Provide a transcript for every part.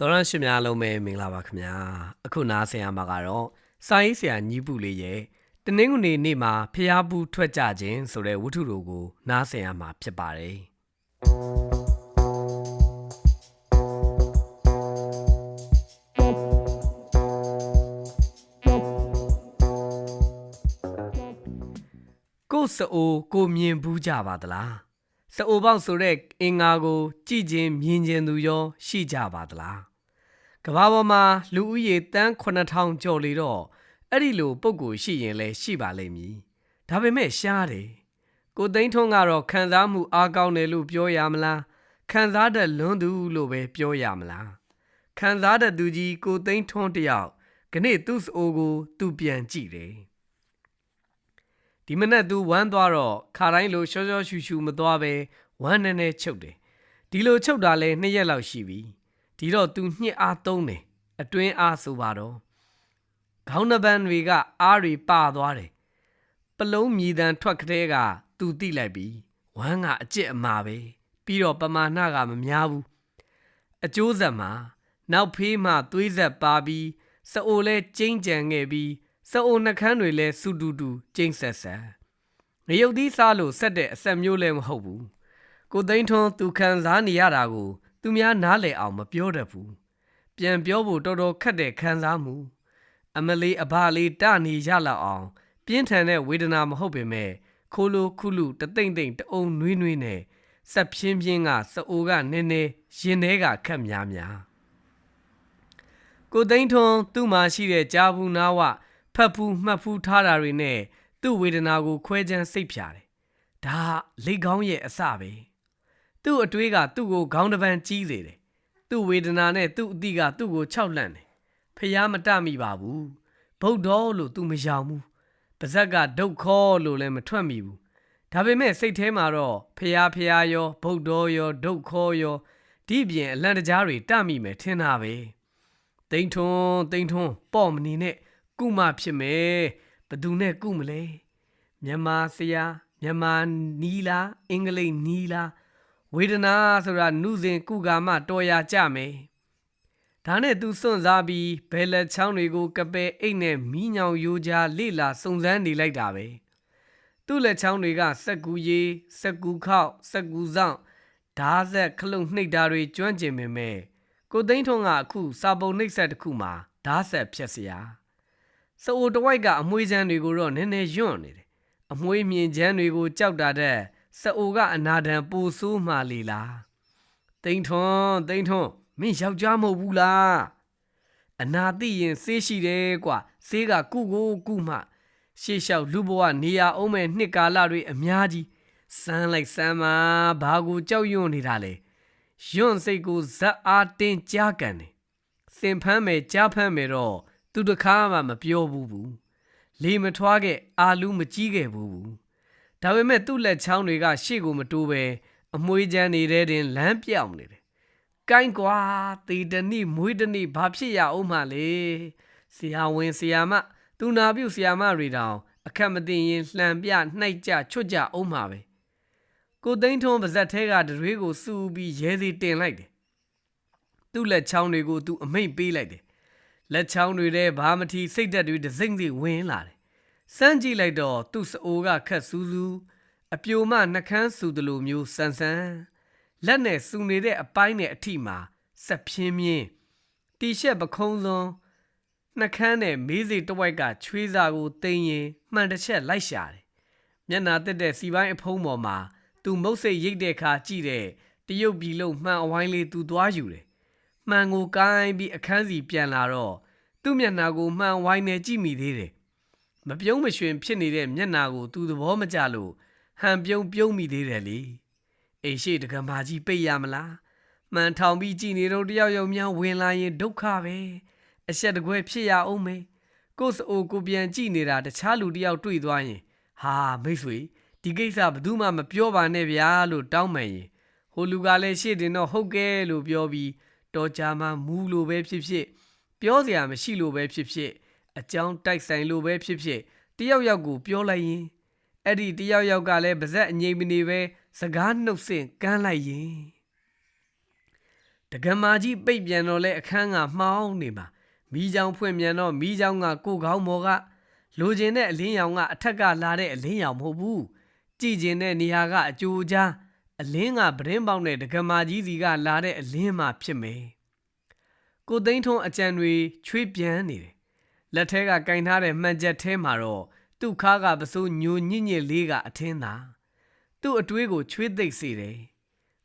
တော်ရရှိများလုံးပဲမင်္ဂလာပါခင်ဗျာအခုနားဆင်ရမှာကတော့စာရေးဆရာညီပုလေးရဲ့တနင်္ဂနွေနေ့မှာဖျားဘူးထွက်ကြခြင်းဆိုတဲ့ဝတ္ထုတို့ကိုနားဆင်ရမှာဖြစ်ပါတယ်ကိုယ်စအိုကိုမြင်ဘူးကြပါသလားစအိုပေါက်ဆိုတဲ့အင်္ဂါကို ကြည်ချင်းမြင်ခြင်းသူရောရှိကြပါသလား ကမ္ဘာပေါ်မှာလူဦးရေတန်း9000ကျော်လေတော့အဲ့ဒီလိုပုံကိုရှိရင်လည်းရှိပါလိမ့်မည်ဒါပေမဲ့ရှားတယ်ကိုသိန်းထွန်းကတော့ခံစားမှုအားကောင်းတယ်လို့ပြောရမလားခံစားတတ်လွန်းသူလို့ပဲပြောရမလားခံစားတတ်သူကြီးကိုသိန်းထွန်းတယောက်ခဏသူ့စအိုကို သူပြန်ကြည့်တယ်ဒီမနက်သူဝမ်းသွားတော့ခါတိုင်းလိုရှောရှောရှူရှူမသွားပဲဝမ်းနဲ့နဲ့ချုပ်တယ်ဒီလိုချုပ်တာလဲနှစ်ရက်လောက်ရှိပြီ ဒီတော့သူညှစ်အားသုံးတယ်အတွင်းအားဆိုပါတော့ခေါင်းနှပန်းတွေကအားတွေပါသွားတယ်ပလုံးမြည်တမ်းထွက်ကလေးကသူတိလိုက်ပြီဝမ်းကအကျစ်အမာပဲပြီးတော့ပမာဏကမများဘူးအကျိုးဆက်မှာနောက်ဖေးမှသွေးဆက်ပါပြီးစအိုလဲကျင်းကြံခဲ့ပြီးစအိုနှကန်းတွေလဲစူတူတူကျင်းဆက်ဆက်ငရုတ်သီးစားလို့ဆက်တဲ့အဆက်မျိုးလည်းမဟုတ်ဘူးကိုသိန်းထွန်းသူခံစားနေရတာကို သူများနားလည်အောင်မပြောတတ်ဘူးပြန်ပြောဖို့တော်တော်ခက်တဲ့ခံစားမှု အမလေးအဘလေးတနေရလောက်အောင် ပြင်းထန်တဲ့ဝေဒနာမဟုတ်ပေမဲ့ခိုးလိုခုလူတသိမ့်သိမ့်တအုံနွေးနွေးနဲ့ဆက်ဖြင်းဖြင်းကစအိုကနည်းနည်းရင်ထဲကခက်များများကိုသိန်းထွန်းသူ့မှာရှိတဲ့ကြားဘူးနာဝဖတ်ဖူးမှတ်ဖူးထားတာတွေနဲ့သူ့ဝေဒနာကိုခွဲခြမ်းစိတ်ဖြာတယ်ဒါလိတ်ကောင်းရဲ့အစပဲ သူ့အတွေးကသူ့ကိုခေါင်းတစ်ပန်းကြီးစေတယ်သူ့ဝေဒနာနဲ့သူ့အသည့်ကသူ့ကိုခြောက်လန့်တယ်ဖះမတမိပါဘူးဗုဒ္ဓလို့ तू မယောင်ဘူးပါဇက်ကဒုက္ခလို့လည်းမထွက်မိဘူးဒါပေမဲ့စိတ်ထဲမှာတော့ဖះဖះရောဗုဒ္ဓရောဒုက္ခရောဒီပြင်အလန့်တကြားတွေတမိမယ်ထင်တာပဲတိန်ထွန်းတိန်ထွန်းပေါ့မနေနဲ့ကုမဖြစ်မယ်ဘသူနဲ့ကုမလဲမြန်မာဆရာမြန်မာနီးလားအင်္ဂလိပ်နီးလား ဝေဒနာဆိုတာနှုစဉ်ကုကာမတော်ရကြမယ်ဒါနဲ့သူစွန့်စားပြီးဘယ်လက်ချောင်းတွေကို ကပဲအိတ်နဲ့မီးညောင်ယိုးကြားလေလာစုံစမ်းနေလိုက်တာပဲသူ့လက်ချောင်းတွေကစက်ကူရေးစက်ကူခောက်စက်ကူဆောင်ဓားဆက်ခလုံနှိပ်တာတွေကျွမ်းကျင်ပေမဲ့ကိုသိန်းထွန်းကအခုစာပုံနှိပ်ဆက်တစ်ခုမှာဓားဆက်ဖြက်စရာစအိုတဝိုက်ကအမွှေးချမ်းတွေကိုတော့နည်းနည်းယွန့်နေတယ်အမွှေးမြင်ချမ်းတွေကိုကြောက်တာတဲ့ စအိုကအနာဒံပူဆိုးမှလေလားတိန်ထွန်းတိန်ထွန်းမင်းယောက်ျားမဟုတ်ဘူးလားအနာသိရင်ဆေးရှိတယ်ကွာဆေးကကုကိုကုမှရှေ့လျှောက်လူဘဝနေရအောင်မဲ့နှစ်ကာလတွေအများကြီးစမ်းလိုက်စမ်းမှာဘာကိုကြောက်ရွံ့နေတာလဲယွန့်စိတ်ကိုဇက်အားတင်းကြားကန်တယ်စင်ဖမ်းမယ်ကြားဖမ်းမယ်တော့သူတခါမှမပြောဘူးဘူးလေမထွားခဲ့အာလူးမကြီးခဲ့ဘူးဘူး ဒါပေမဲ့သူ့လက်ချောင်းတွေကရှေ့ကိုမတိုးပဲအမွှေးချမ်းနေတဲ့တင်လမ်းပြောင်နေတယ်။ကိုင်းကွာတေတနိမွေးတနိဘာဖြစ်ရအောင်မှလေ။ဆရာဝန်ဆရာမသူနာပြုဆရာမတွေတောင် အခက်မသိရင်လှန်ပြနှိုက်ကြချွတ်ကြအောင်မှာပဲ။ကိုသိန်းထွန်းပါဇက်ထဲကတရွေးကိုစူပြီးရဲစီတင်လိုက်တယ်။သူ့လက်ချောင်းတွေကိုသူအမိတ်ပေးလိုက်တယ်။လက်ချောင်းတွေထဲဘာမထီစိတ်သက်တွေဒစိမ့်စီဝင်လာတယ် စမ်းကြည့်လိုက်တော့သူ့စအိုကခက်စူးစူးအပြိုမနှကန်းဆူတလိုမျိုးဆန်ဆန်လက်နဲ့စူနေတဲ့အပိုင်းနဲ့အထိမှာဆက်ပြင်းပြင်းတီရှက်ပခုံးစွန်းနှကန်းနဲ့မေးစီတဝိုက်ကချွေးစာကိုတင်ရင်မှန်တစ်ချက်လိုက်ရှာတယ်မျက်နာတက်တဲ့စီပိုင်းအဖုံးပေါ်မှာသူမုတ်စိတ်ရိတ်တဲ့ခါကြည့်တဲ့တရုတ်ပြည်လုံးမှန်အဝိုင်းလေးသူသွားယူတယ်မှန်ကိုကိုင်းပြီးအခန်းစီပြန်လာတော့သူ့မျက်နှာကိုမှန်ဝိုင်းနေကြည့်မိသေးတယ် မပြုံးမရွှင်ဖြစ်နေတဲ့မျက်နာကိုသူသဘောမကျလို့ဟန်ပြုံးပြုံးမိသေးတယ်လေအိမ်ရှိတကမာကြီးပိတ်ရမလားမှန်ထောင်ပြီးကြည်နေတော့တယောက်ယောက်များဝင်လာရင်ဒုက္ခပဲအဆက်တကွဲဖြစ်ရအောင်မေကို့စအိုကိုပြန်ကြည့်နေတာတခြားလူတယောက်တွေ့သွားရင် ဟာမိတ်ဆွေဒီကိစ္စဘယ်သူမှမပြောပါနဲ့ဗျာလို့တောင်းမှန်ရင်ဟိုလူကလည်းရှေ့တင်တော့ဟုတ်ကဲလို့ပြောပြီးတော်ကြာမှမူလိုပဲဖြစ်ဖြစ် ပြောစရာမရှိလို့ပဲဖြစ်ဖြစ် အကြောင်းတိုက်ဆိုင်လို့ပဲဖြစ်ဖြစ်တယောက်ယောက်ကိုပြောလိုက်ရင်အဲ့ဒီတယောက်ယောက်ကလည်းပါဇက်အငိမ့်မနေပဲစကားနှုတ်ဆင့်ကမ်းလိုက်ရင်တကမာကြီးပိတ်ပြန်တော့လဲအခန်းကမှောင်းနေမှာမိချောင်ဖွင့်ပြန်တော့မိချောင်ကကိုကောင်းမော်ကလိုချင်တဲ့အလင်းရောင်ကအထက်ကလာတဲ့အလင်းရောင်မဟုတ်ဘူးကြည်ကျင်တဲ့နေရာကအကြိုကြားအလင်းကပရင်းပေါက်တဲ့တကမာကြီးစီကလာတဲ့အလင်းမှဖြစ်မယ်ကိုသိန်းထွန်းအကြံတွေချွေးပြန်နေတယ် လက်ထဲကကင်ထားတဲ့မှန်ချက်ထဲမှာတော့သူ့ခါကပစိုးညိုညစ်ညစ်လေးကအထင်းသာသူ့အတွေးကိုချွေးသိပ်စေတယ်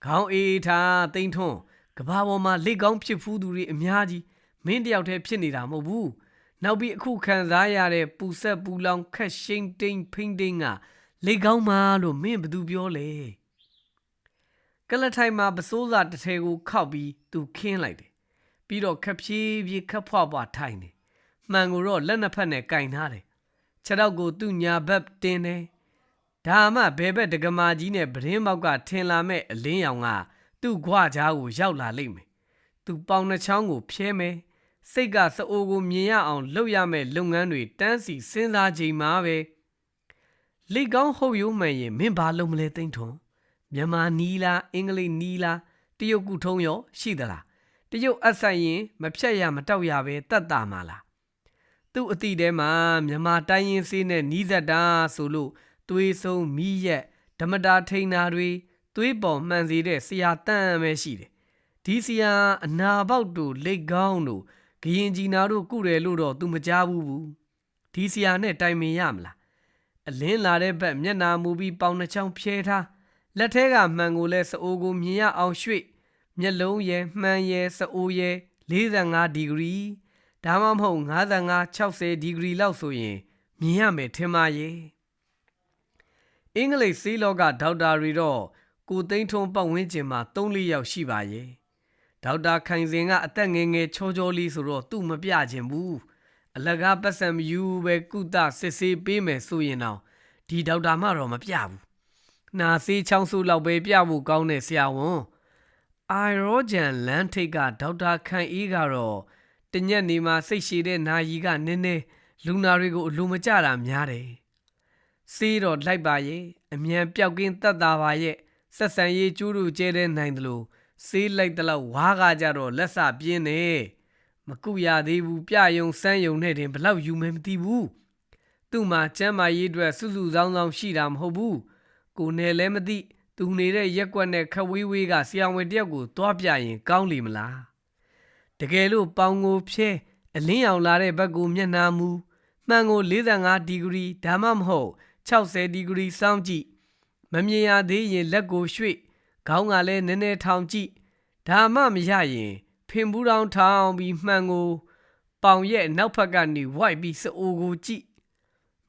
ခေါင်းအေးအေးထားသိန်းထွန်းကဘာပေါ်မှာလက်ကောင်းဖြစ်ဖူးသူတွေအများကြီးမင်းတယောက်တည်းဖြစ်နေတာမဟုတ်ဘူးနောက်ပြီးအခုခံစားရတဲ့ပူဆက်ပူလောင်ခက်ရှိန်တိန်ဖိန်တိန်ကလက်ကောင်းမှလို့မင်းဘယ်သူပြောလဲကလထိုင်မှာပစိုးစာတစ်ထဲကိုခောက်ပြီးသူခင်းလိုက်တယ်ပြီးတော့ခက်ဖြည်းဖြည်းခက်ဖွားဖွားထိုင်တယ် မှန်ကိုတော့လက်နှစ်ဖက်နဲ့ကင်ထားတယ်ခြေတော့ကိုသူ့ညာဘက်တင်းတယ်ဒါမှဘဲဘက်ဒကမာကြီးနဲ့ပရင်းပေါက်ကထင်လာမဲ့အလင်းရောင်ကသူ့ခွာကြားကိုရောက်လာလိမ့်မယ်သူပေါင်နှချောင်းကိုဖျဲမယ်စိတ်ကစအိုကိုမြင်ရအောင်လုပ်ရမယ့်လုပ်ငန်းတွေတန်းစီစဉ်းစားချိန်မှာပဲလေကောင်းဟုတ်ရိုးမှန်ရင်မင်းဘာလုပ်မလဲသိမ့်ထွန်းမြန်မာနီးလားအင်္ဂလိပ်နီးလားတရုတ်ကုထုံးရောရှိသလားတရုတ်အဆိုင်ရင်မဖြတ်ရမတောက်ရပဲတတ်တာမှာလား သူ့အတိထဲမှာမြန်မာတိုင်းရင်းစေးနဲ့နီးစပ်တာဆိုလို့သွေးဆုံးမီးရက်ဓမ္မတာထိန်နာတွေသွေးပေါ်မှန်စေတဲ့ဆရာတန်ပဲရှိတယ်ဒီဆရာအနာပေါက်တို့လက်ကောင်းတို့ဂရင်ကြီးနာတို့ကုတယ်လို့တော့ तू မကြားဘူးဘူးဒီဆရာနဲ့တိုင်ပင်ရမလားအလင်းလာတဲ့ဘက်မျက်နာမူပြီးပေါင်နှချောင်းဖြဲထားလက်ထဲကမှန်ကိုလဲစအိုကိုမြင်ရအောင်ရွှေ့မျက်လုံးရဲ့မှန်ရဲ့စအိုရဲ့45ဒီဂရီ ဒါမှမဟုတ်55 60ဒီဂရီလောက်ဆိုရင်မြင်ရမယ်ထင်ပါရဲ့အင်္ဂလိပ်ဆေးလောကဒေါက်တာတွေတော့ကိုသိန်းထွန်းပတ်ဝန်းကျင်မှာ3-4ယောက်ရှိပါရဲ့ဒေါက်တာခိုင်စင်ကအသက်ငယ်ငယ်ချောချောလေးဆိုတော့သူ့မပြခြင်းဘူးအလကားပတ်စံမယူပဲကုသစစ်ဆေးပေးမယ်ဆိုရင်တော့ဒီဒေါက်တာမှတော့မပြဘူးနာဆေးချောင်းဆူလောက်ပဲပြဖို့ကောင်းတဲ့ဆရာဝန်အိုင်ရောဂျန်လန်ထိတ်ကဒေါက်တာခိုင်အေးကတော့ တညက်နေမှာစိတ်ရှည်တဲ့နာယီကနည်းနည်းလူနာတွေကိုအလိုမကျတာများတယ်ဆေးတော့လိုက်ပါရဲ့အမြန်ပျောက်ကင်းတတ်တာပါရဲ့ဆက်ဆံရေးကျူးတူကျဲတဲ့နိုင်တယ်လို့ဆေးလိုက်တဲ့လောက်ဝါးကကြတော့လက်စပြင်းနေမကုရသေးဘူးပြယုံစမ်းယုံနဲ့တင်ဘလောက်ယူမဲမသိဘူးသူ့မှာကျမ်းမာရေးအတွက်စုစုဆောင်းဆောင်းရှိတာမဟုတ်ဘူးကိုနယ်လည်းမသိသူနေတဲ့ရက်ကွက်နဲ့ခဝေးဝေးကဆရာဝန်တယောက်ကိုတွားပြရင်ကောင်းလိမ့်မလား တကယ်လို့ပေါင်ကိုဖြဲအလင်းရောင်လာတဲ့ဘက်ကိုမျက်နှာမူမှန်ကို45ဒီဂရီဒါမှမဟုတ်60ဒီဂရီစောင့်ကြည့်မမြင်ရသေးရင်လက်ကိုရွှေ့ခေါင်းကလည်းနည်းနည်းထောင်ကြည့်ဒါမှမရရင်ဖင်ဘူးတောင်ထောင်ပြီးမှန်ကို ပေါင်ရဲ့နောက်ဖက်ကနေဝိုက်ပြီးစအိုကိုကြည့်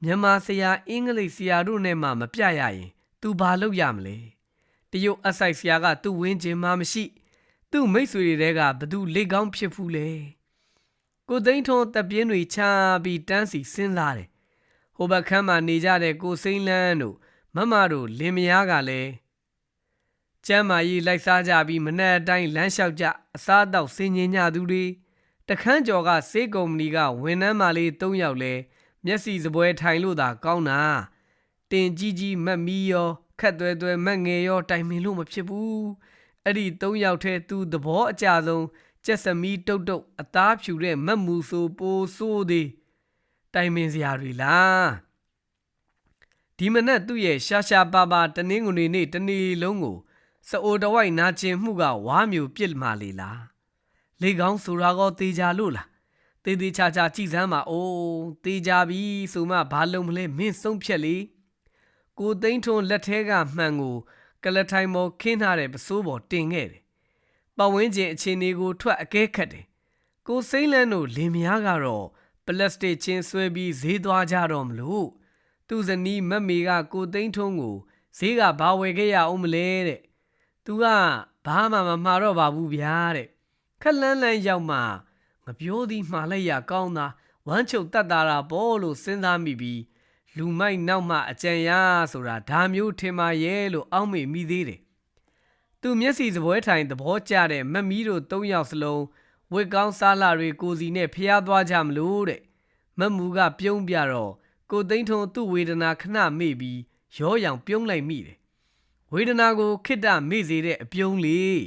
မြန်မာဆရာအင်္ဂလိပ်ဆရာတို့နဲ့မှမပြရရင် तू ဘာလုပ်ရမလဲတရုတ်အဆိုင်ဆရာကသူ့ဝင်းကျင်မှမရှိ သူ့မိတ်ဆွေတွေကဘသူလက်ကောင်းဖြစ်ဖူးလဲကိုသိန်းထွန်းတပ်ပြင်းတွေချပြီးတန်းစီစဉ်းစားတယ်ဟိုဘက်ခန်းမှာနေကြတဲ့ကိုစိမ့်လန်းတို့မမတို့လင်မယားကလည်းကျမ်းမာရေးလိုက်စားကြပြီးမနေ့အတိုင်းလမ်းလျှောက်ကြအစားအသောက်ဆင်ញင်ကြသူတွေတခန်းကျော်ကစေးကုမ္ပဏီကဝန်ထမ်းမလေး၃ယောက်လဲမျက်စိစပွဲထိုင်လို့သာကောင်းတာတင်ကြီးကြီးမက်မီရောခက်သွဲသွဲမက်ငယ်ရောတိုင်မင်လို့မဖြစ်ဘူး အဲ့ဒီ၃ယောက်ထဲသူသဘောအကြဆုံးကျက်စမီတုတ်တုတ်အသားဖြူတဲ့မက်မူဆိုပိုဆိုးသေးတိုင်မင်စရာတွေလားဒီမနက်သူ့ရဲ့ရှာရှာပါပါတနင်းငွေနေ့တနေ့လုံးကိုစအိုတဝိုက်နာကျင်မှုကဝါမျိုးပြစ်မှလေလားလေကောင်းဆိုတာကောတေချာလို့လားတေးသေးချာချာကြည်စမ်းပါအိုးတေချာပြီဆိုမှဘာလုံးမလဲမင်းဆုံးဖြတ်လေကိုသိန်းထွန်းလက်ထဲကမှန်ကို ကလထိုင်မော်ခင်းထားတဲ့ပစိုးပေါ်တင်ခဲ့တယ်ပဝင်းကျင်အခြေအနေကိုထွက်အကဲခတ်တယ်ကိုစိမ့်လန်းတို့လင်မယားကတော့ပလတ်စတစ်ချင်းဆွဲပြီးဈေးသွားကြတော့မလို့သူ့ဇနီးမက်မေကကိုသိန်းထွန်းကိုဈေးကဘာဝယ်ခဲ့ရအောင်မလဲတဲ့သူကဘာမှမမှားတော့ပါဘူးဗျာတဲ့ခက်လန်းလန်းရောက်မှငပြောသည်မှားလိုက်ရကောင်းတာဝမ်းချုပ်တတ်တာတာပေါ့လို့စဉ်းစားမိပြီး လူမိုက်နောက်မှအကြံရဆိုတာဒါမျိုးထင်ပါရဲ့လို့အောက်မေ့မိသေးတယ်သူမျက်စိစပွဲထိုင်သဘောကျတဲ့မက်မီးတို့၃ယောက်စလုံးဝက်ကောင်းစားလာတွေကိုစီနဲ့ဖျားသွားကြမလို့တဲ့မက်မူကပြုံးပြတော့ကိုသိန်းထွန်းသူ့ဝေဒနာခဏမေ့ပြီးရောရောင်ပြုံးလိုက်မိတယ်ဝေဒနာကိုခိတ္တမေ့စေတဲ့အပြုံးလေး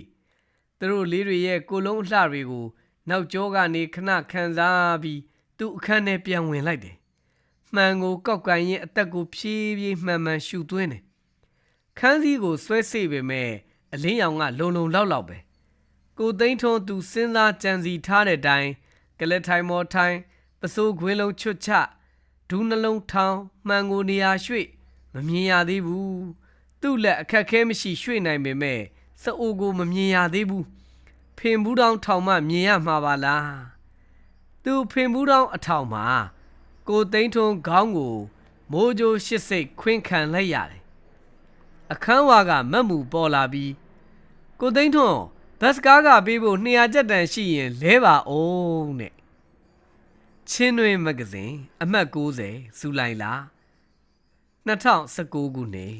သူတို့လေးတွေရဲ့ကိုလုံးအလှတွေကို နောက်ကျောကနေခဏခံစားပြီးသူ့အခန်းထဲပြန်ဝင်လိုက်တယ် မှန်ကိုကောက်ကန်ရင်အသက်ကိုဖြည်းဖြည်းမှန်မှန်ရှူသွင်းတယ်ခန်းစည်းကိုဆွဲစိတ်ပေမဲ့အလင်းရောင်ကလုံလုံလောက်လောက်ပဲကိုသိန်းထွန်းသူစဉ်းစားကြံစီထားတဲ့အတိုင်းကလက်ထိုင်မော်ထိုင်ပစိုးခွင်းလုံးချွတ်ချဒူးနှလုံးထောင်းမှန်ကိုနေရာရွှေ့မမြင်ရသေးဘူးသူ့လက်အခက်ခဲမရှိရွှေ့နိုင်ပေမဲ့စအိုကိုမမြင်ရသေးဘူးဖင်ဘူးတောင်ထောင်မှမြင်ရမှာပါလားသူဖင်ဘူးတောင်အထောင်မှာ ကိုသိန်းထွန်းခေါင်းကိုမိုးကြိုးရှစ်စိတ်ခွင်းခံလိုက်ရတယ်အခန်းဝါကမတ်မူပေါ်လာပြီးကိုသိန်းထွန်းဘတ်စကားကပေးဖို့200ကျပ်တန်ရှိရင်လဲပါအောင်တဲ့ချင်းတွင်မဂဇင်းအမှတ်60ဇူလိုင်လ2019ခုနှစ်